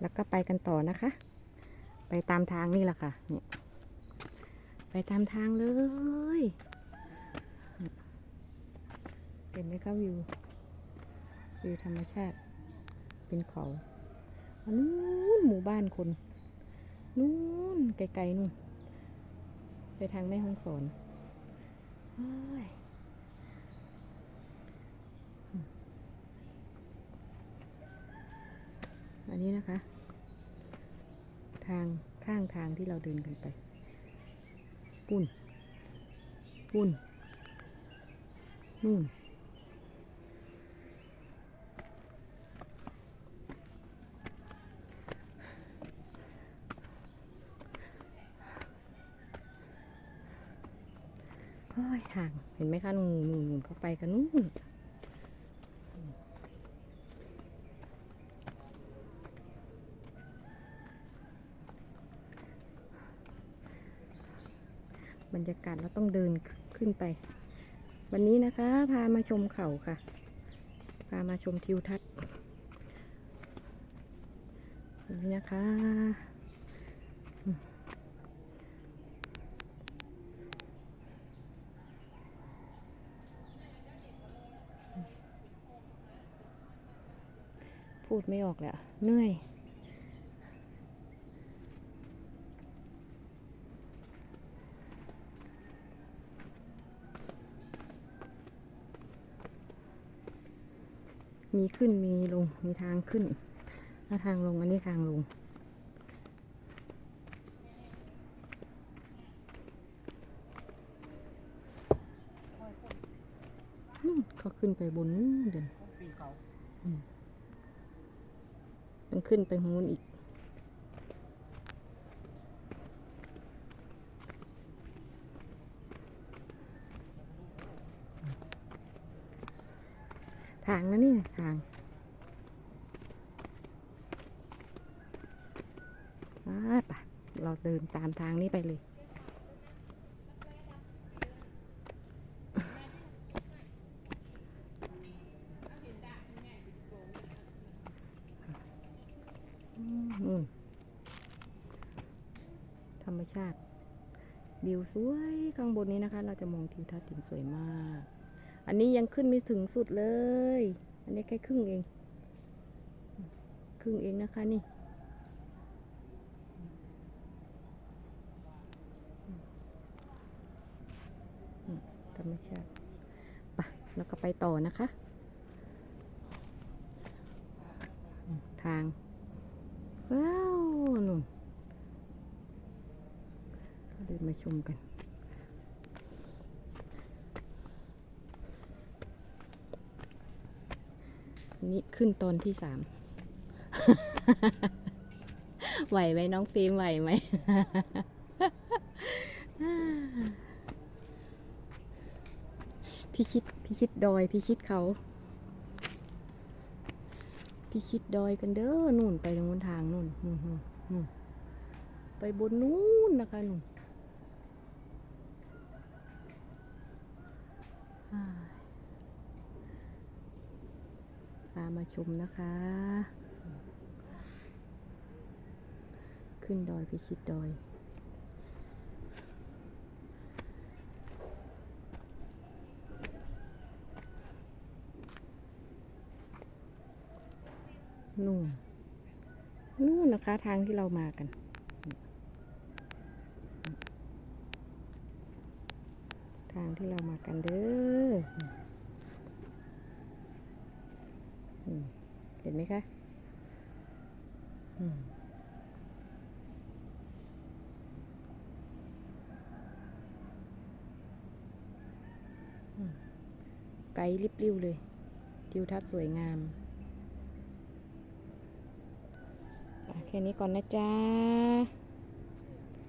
แล้วก็ไปกันต่อนะคะ ไปตามทางนี่แหละค่ะนี่ไปตามทางเลยเห็นไหมคะวิววิวธรรมชาติเป็นเขาอันนู้นหมู่บ้านคนนู้นไกลๆนู่นไปทางแม่ห้องสอนโอ้ย นนี้นะคะ ทางข้างทางที่เราเดินกันไป ปุ่น ปุ่นนู่นโอ้ยทาง เห็นไหมคะ นูนนู่นนู่นเขาไปกันนู่น บรรยากาศเราต้องเดินขึ้นไป วันนี้นะคะ พามาชมเขาค่ะ พามาชมทิวทัศน์นี่นะคะพูดไม่ออกแล้วเหนื่อย มีขึ้นมีลง มีทางขึ้น แล้วทางลง อันนี้ทางลงนู่นเขาขึ้นไปบนนู่นเดินต้องขึ้นไปหูนอีก ทางนะนี่ทางไปเราเดินตามทางนี้ไปเลยนู่นธรรมชาติวิวสวยข้างบนนี้นะคะ เราจะมองทิวทัศน์ถึงสวยมาก อันนี้ยังขึ้นไม่ถึงสุดเลย อันนี้แค่ครึ่งเอง ครึ่งเองนะคะนี่ ธรรมชาติไปแล้วก็ไปต่อนะคะ ทาง ว้าวนู่นเดินมาชมกัน นี่ขึ้นตอนที่สาม ไหวไหมน้องฟิล์มไหวไหม พิชิตพิชิตดอยพิชิตเขาพิชิตดอยกันเด้อนู่นไปตรงนู้นทางนู่นนู่นนู่นนู่นไปบนนู้นนะคะนู่นอ้ายพามาชมนะคะ ขึ้นดอยพิชิตดอยนู่นนู่นนะคะทางที่เรามากัน ทางที่เรามากันเด้ออืม เห็นไหมคะไกลริบริ้วเลยทิวทัศน์สวยงาม แค่นี้ก่อนนะจ๊ะ